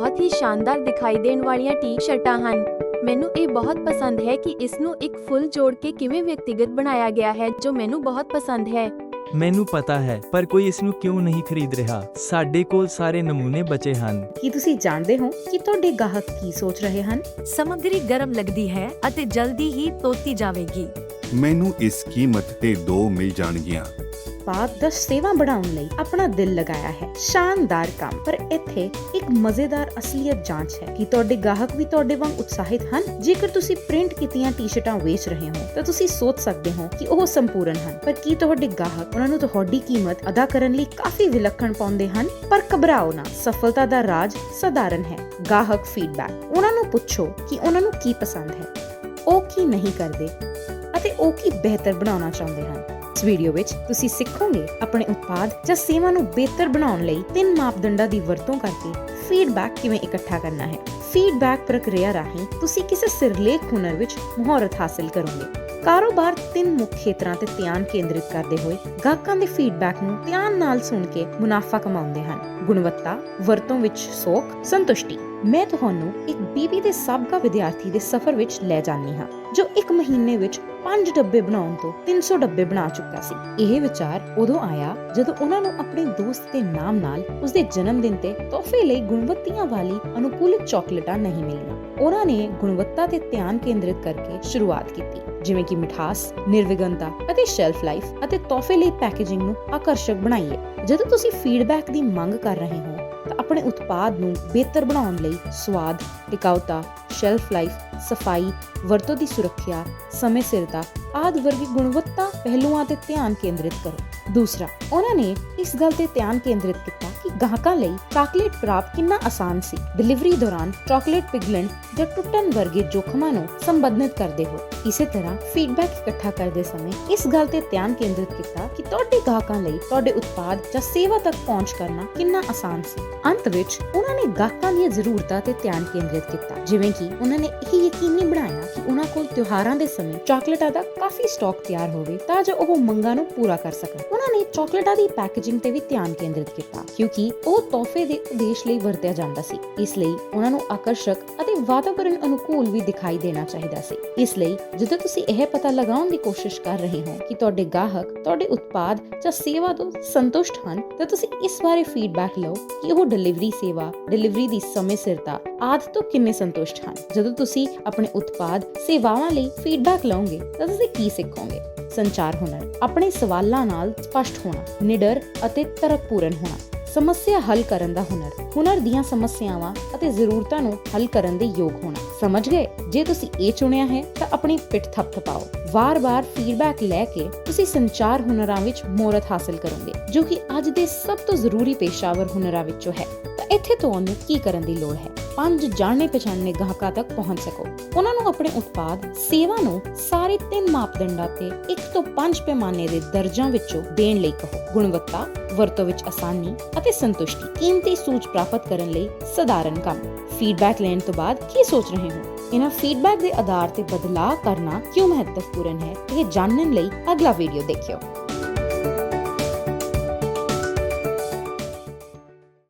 ਬਹੁਤ ਹੀ ਸ਼ਾਨਦਾਰ ਦਿਖਾਈ ਦੇਣ ਵਾਲੀਆਂ ਟੀ-ਸ਼ਰਟਾਂ ਹਨ। ਮੈਨੂੰ ਇਹ ਬਹੁਤ ਪਸੰਦ ਹੈ ਕਿ ਇਸ ਨੂੰ ਇੱਕ ਫੁੱਲ ਜੋੜ ਕੇ ਕਿਵੇਂ ਵਿਅਕਤੀਗਤ ਬਣਾਇਆ ਗਿਆ ਹੈ ਜੋ ਮੈਨੂੰ ਬਹੁਤ ਪਸੰਦ ਹੈ। ਮੈਨੂੰ ਪਤਾ ਹੈ ਪਰ ਕੋਈ ਇਸ ਨੂੰ ਕਿਉਂ ਨਹੀਂ ਖਰੀਦ ਰਿਹਾ। ਸਾਡੇ ਕੋਲ ਸਾਰੇ ਨਮੂਨੇ ਬਚੇ ਹਨ। ਕੀ ਤੁਸੀਂ ਜਾਣਦੇ ਹੋ ਕਿ ਤੁਹਾਡੇ ਗਾਹਕ ਕੀ ਸੋਚ ਰਹੇ ਹਨ? ਸਮੱਗਰੀ ਗਰਮ ਲੱਗਦੀ ਹੈ ਅਤੇ ਜਲਦੀ ਹੀ ਧੋਤੀ ਜਾਵੇਗੀ। ਮੈਨੂੰ ਇਸ ਕੀਮਤ ਤੇ ਦੋ ਮਿਲ ਜਾਣਗੀਆਂ। ਉਤਪਾਦ ਦਾ ਸੇਵਾ ਬਣਾਉਣ ਲਈ ਆਪਣਾ ਦਿਲ ਲਗਾਇਆ ਹੈ। ਸ਼ਾਨਦਾਰ ਕੰਮ। ਪਰ ਇੱਥੇ ਇੱਕ ਮਜ਼ੇਦਾਰ ਅਸਲੀਅਤ ਜਾਂਚ ਹੈ ਕਿ ਤੁਹਾਡੇ ਗਾਹਕ ਵੀ ਤੁਹਾਡੇ ਵਾਂਗ ਉਤਸ਼ਾਹਿਤ ਹਨ। ਜੇਕਰ ਤੁਸੀਂ ਪ੍ਰਿੰਟ ਕੀਤੀਆਂ ਟੀ-ਸ਼ਰਟਾਂ ਵੇਚ ਰਹੇ ਹੋ, ਤਾਂ ਤੁਸੀਂ ਸੋਚ ਸਕਦੇ ਹੋ ਕਿ ਉਹ ਸੰਪੂਰਨ ਹਨ। ਪਰ ਕੀ ਤੁਹਾਡੇ ਗਾਹਕ ਉਹਨਾਂ ਨੂੰ ਤੁਹਾਡੀ ਕੀਮਤ ਅਦਾ ਕਰਨ ਲਈ ਕਾਫੀ ਵਿਲੱਖਣ ਪਾਉਂਦੇ ਹਨ? ਪਰ ਘਬਰਾਓ ਨਾ, ਸਫਲਤਾ ਦਾ ਰਾਜ ਸਧਾਰਨ ਹੈ। ਗਾਹਕ ਫੀਡਬੈਕ ਉਹਨਾਂ ਨੂੰ ਪੁੱਛੋ ਕਿ ਉਹਨਾਂ ਨੂੰ ਕੀ ਪਸੰਦ ਹੈ। ਉਹ ਕੀ ਨਹੀਂ ਕਰਦੇ ਅਤੇ ਉਹ ਕੀ ਬਿਹਤਰ ਬਣਾਉਣਾ ਚਾਹੁੰਦੇ ਹਨ। ਇਸ ਵੀਡੀਓ ਵਿੱਚ ਤੁਸੀਂ ਸਿੱਖੋਗੇ ਆਪਣੇ ਉਤਪਾਦ ਜਾਂ ਸੇਵਾ ਨੂੰ ਬਿਹਤਰ ਬਣਾਉਣ ਲਈ ਤਿੰਨ ਮਾਪਦੰਡਾਂ ਦੀ ਵਰਤੋਂ ਕਰਕੇ ਫੀਡਬੈਕ ਕਿਵੇਂ ਇਕੱਠਾ ਕਰਨਾ ਹੈ। ਫੀਡਬੈਕ ਪ੍ਰਕਿਰਿਆ ਰਾਹੀਂ ਤੁਸੀਂ ਕਿਸੇ ਸਿਰਲੇਖ ਹੁਨਰ ਵਿੱਚ ਮੁਹਾਰਤ ਹਾਸਲ ਕਰੋਗੇ। ਕਾਰੋਬਾਰ ਤਿੰਨ ਮੁੱਖ ਖੇਤਰਾਂ ਤੇ ਧਿਆਨ ਕੇਂਦਰਿਤ ਕਰਦੇ ਹੋਏ ਗਾਹਕਾਂ ਦੇ ਫੀਡਬੈਕ ਨੂੰ ਧਿਆਨ ਨਾਲ ਸੁਣ ਕੇ ਮੁਨਾਫਾ ਕਮਾਉਂਦੇ ਹਨ। ਗੁਣਵੱਤਾ, ਵਰਤੋਂ ਵਿੱਚ ਸੋਖ, ਸੰਤੁਸ਼ਟੀ। ਮੈਂ ਤੁਹਾਨੂੰ ਇੱਕ ਬੀਬੀ ਦੇ ਸਾਬਕਾ ਵਿਦਿਆਰਥੀ ਦੇ ਸਫ਼ਰ ਵਿੱਚ ਲੈ ਜਾਂਦੀ ਹਾਂ, ਜੋ ਇੱਕ ਮਹੀਨੇ ਵਿੱਚ 5 ਡੱਬੇ ਬਣਾਉਣ ਤੋਂ 300 ਡੱਬੇ ਬਣਾ ਚੁੱਕਾ ਸੀ। ਇਹ ਵਿਚਾਰ ਉਦੋਂ ਆਇਆ ਜਦੋਂ ਉਹਨਾਂ ਨੂੰ ਆਪਣੇ ਦੋਸਤ ਦੇ ਨਾਮ ਨਾਲ ਉਸਦੇ ਜਨਮ ਦਿਨ ਤੇ ਤੋਹਫੇ ਲਈ ਗੁਣਵੱਤੀਆਂ ਵਾਲੀ ਅਨੁਕੂਲਿਤ ਚਾਕਲੇਟਾਂ ਨਹੀਂ ਮਿਲੀਆਂ। ਉਹਨਾਂ ਨੇ ਗੁਣਵੱਤਾ ਤੇ ਧਿਆਨ ਕੇਂਦਰਿਤ ਕਰਕੇ ਸ਼ੁਰੂਆਤ ਕੀਤੀ, ਜਿਵੇਂ ਕਿ ਮਿਠਾਸ, ਨਿਰਵਿਘਨਤਾ ਅਤੇ ਸ਼ੈਲਫ ਲਾਈਫ ਅਤੇ ਤੋਹਫੇ ਲਈ ਪੈਕੇਜਿੰਗ ਨੂੰ ਆਕਰਸ਼ਕ ਬਣਾਈਏ। ਜਦੋਂ ਤੁਸੀਂ ਫੀਡਬੈਕ ਦੀ ਮੰਗ ਕਰ ਰਹੇ ਹੋ ਆਪਣੇ ਉਤਪਾਦ ਨੂੰ ਬਿਹਤਰ ਬਣਾਉਣ ਲਈ ਸਵਾਦ ਟਿਕਾਊਤਾ ਸ਼ੈਲਫ ਲਾਈਫ ਸਫ਼ਾਈ, ਵਰਤੋਂ ਦੀ ਸੁਰੱਖਿਆ, ਸਮੇਂ ਸਿਰਤਾ ਆਦਿ ਵਰਗੀ ਗੁਣਵੱਤਾ ਪਹਿਲੂਆਂ ਤੇ ਧਿਆਨ ਕੇਂਦਰਿਤ ਕਰੋ। ਦੂਸਰਾ, ਉਹਨਾਂ ਨੇ ਇਸ ਗੱਲ ਤੇ ਧਿਆਨ ਕੇਂਦਰਿਤ ਕੀਤਾ ਕਿ ਗਾਹਕਾਂ ਲਈ ਚਾਕਲੇਟ ਪ੍ਰਾਪਤ ਕਿੰਨਾ ਆਸਾਨ ਸੀ। ਡਿਲੀਵਰੀ ਦੌਰਾਨ ਚਾਕਲੇਟ ਪਿਘਲਣ ਜਾਂ ਟੁੱਟਣ ਵਰਗੇ ਜੋਖਮਾਂ ਨੂੰ ਸੰਬੰਧਿਤ ਕਰਦੇ ਹੋ ਇਸੇ ਤਰ੍ਹਾਂ ਫੀਡਬੈਕ ਇਕੱਠਾ ਕਰਦੇ ਸਮੇਂ ਇਸ ਗੱਲ ਤੇ ਧਿਆਨ ਕੇਂਦਰਿਤ ਕੀਤਾ ਕਿ ਤੁਹਾਡੇ ਗਾਹਕਾਂ ਲਈ ਤੁਹਾਡੇ ਉਤਪਾਦ ਜਾਂ ਸੇਵਾ ਤੱਕ ਪਹੁੰਚ ਕਰਨਾ ਕਿੰਨਾ ਆਸਾਨ ਸੀ। ਅੰਤ ਵਿੱਚ ਉਹਨਾਂ ਨੇ ਗਾਹਕਾਂ ਦੀਆਂ ਜ਼ਰੂਰਤਾਂ ਤੇ ਧਿਆਨ ਕੇਂਦਰਿਤ ਕੀਤਾ, ਜਿਵੇਂ ਕਿ ਉਹਨਾਂ ਨੇ ਇਹ ਯਕੀਨੀ ਬਣਾਇਆ ਕਿ ਉਹਨਾਂ ਕੋਲ ਤਿਉਹਾਰਾਂ ਦੇ ਸਮੇਂ ਚਾਕਲੇਟਾਂ ਦਾ ਕਾਫੀ ਸਟਾਕ ਤਿਆਰ ਹੋਵੇ ਤਾਂ ਜੋ ਉਹ ਮੰਗਾਂ ਨੂੰ ਪੂਰਾ ਕਰ ਸਕਣ। ਉਹਨਾਂ ਨੇ ਚਾਕਲੇਟਾਂ ਦੀ ਪੈਕੇਜਿੰਗ ਤੇ ਵੀ ਧਿਆਨ ਕੇਂਦਰਿਤ ਕੀਤਾ ਕਿਉਂਕਿ ਉਹ ਤੋਹਫੇ ਦੇ ਉਦੇਸ਼ ਲਈ ਵਰਤਿਆ ਜਾਂਦਾ ਸੀ। ਇਸ ਲਈ ਉਹਨਾਂ ਨੂੰ ਆਕਰਸ਼ਕ ਅਤੇ ਵਾਤਾਵਰਣ ਅਨੁਕੂਲ ਵੀ ਦਿਖਾਈ ਦੇਣਾ ਚਾਹੀਦਾ ਸੀ। ਇਸ ਲਈ, ਜਦੋਂ ਤੁਸੀਂ ਇਹ ਪਤਾ ਲਗਾਉਣ ਦੀ ਕੋਸ਼ਿਸ਼ ਕਰ ਰਹੇ ਹੋ ਕਿ ਤੁਹਾਡੇ ਗਾਹਕ, ਤੁਹਾਡੇ ਉਤਪਾਦ ਜਾਂ ਸੇਵਾ ਤੋਂ ਸੰਤੁਸ਼ਟ ਹਨ, ਤਾਂ ਤੁਸੀਂ ਇਸ ਬਾਰੇ ਫੀਡਬੈਕ ਲਓ ਕਿ ਉਹ ਡਿਲੀਵਰੀ ਸੇਵਾ ਡਿਲੀਵਰੀ ਦੀ ਸਮੇਂ ਸਿਰਤਾ ਆਦਿ ਤੋਂ ਕਿੰਨੇ ਸੰਤੁਸ਼ਟ ਹਨ। ਜਦੋਂ ਤੁਸੀਂ ਆਪਣੇ ਉਤਪਾਦ, ਸੇਵਾਵਾਂ ਲਈ ਫੀਡਬੈਕ ਲਓਗੇ, ਤਾਂ ਤੁਸੀਂ ਕੀ ਸਿੱਖੋਗੇ? ਸੰਚਾਰ ਹੁਨਰ, ਆਪਣੇ ਸਵਾਲਾਂ ਨਾਲ ਸਪਸ਼ਟ ਹੋਣਾ, ਨਿਡਰ ਅਤੇ ਤਰਕਪੂਰਨ ਹੋਣਾ। ਸਮੱਸਿਆ ਹੱਲ ਕਰਨ ਦਾ ਹੁਨਰ। ਹੁਨਰ ਦੀਆਂ ਸਮੱਸਿਆਵਾਂ ਅਤੇ ਜ਼ਰੂਰਤਾਂ ਨੂੰ ਹੱਲ ਕਰਨ ਦੇ ਯੋਗ ਹੋਣਾ। ਸਮਝ ਗਏ? ਜੇ ਤੁਸੀਂ ਇਹ ਚੁਣਿਆ ਹੈ, ਤਾਂ ਆਪਣੀ ਪਿੱਠ ਥਪਥਪਾਓ ਵਾਰ-ਵਾਰ ਫੀਡਬੈਕ ਲੈ ਕੇ ਤੁਸੀਂ ਸੰਚਾਰ ਹੁਨਰਾਂ ਵਿੱਚ ਮੋਹਰਤ ਹਾਸਲ ਕਰੋਗੇ, ਜੋ ਕਿ ਅੱਜ ਦੇ ਸਭ ਤੋਂ ਜ਼ਰੂਰੀ ਪੇਸ਼ਾਵਰ ਹੁਨਰਾਂ ਵਿੱਚੋਂ ਹੈ। ਇੱਥੇ ਤੁਹਾਨੂੰ ਕੀ ਕਰਨ ਦੀ ਲੋੜ ਹੈ? ਪੰਜ ਜਾਣੇ ਪਛਾਣਨੇ ਗਾਹਕਾਂ ਤੱਕ ਪਹੁੰਚ ਸਕੋ। ਉਹਨਾਂ ਨੂੰ ਆਪਣੇ ਉਤਪਾਦ, ਸੇਵਾ ਨੂੰ ਸਾਰੇ ਤਿੰਨ ਮਾਪਦੰਡਾਂ ਤੇ 1 ਤੋਂ 5 ਪੈਮਾਨੇ ਦੇ ਦਰਜਾਂ ਵਿੱਚੋਂ ਦੇਣ ਲਈ ਕਹੋ। ਗੁਣਵੱਤਾ, ਵਰਤੋਂ ਵਿੱਚ ਆਸਾਨੀ ਅਤੇ ਸੰਤੁਸ਼ਟੀ, ਕੀਮਤੀ ਸੂਚ ਪ੍ਰਾਪਤ ਕਰਨ ਲਈ ਸਧਾਰਨ ਕੰਮ। ਫੀਡਬੈਕ ਲੈਣ ਤੋਂ ਬਾਅਦ ਕੀ ਸੋਚ ਰਹੇ ਹੋ? ਇਹਨਾਂ ਫੀਡਬੈਕ ਦੇ ਆਧਾਰ ਤੇ ਬਦਲਾਅ ਕਰਨਾ ਕਿਉਂ ਮਹੱਤਵਪੂਰਨ ਹੈ? ਇਹ ਜਾਣਨ ਲਈ ਅਗਲਾ ਵੀਡੀਓ ਦੇਖਿਓ।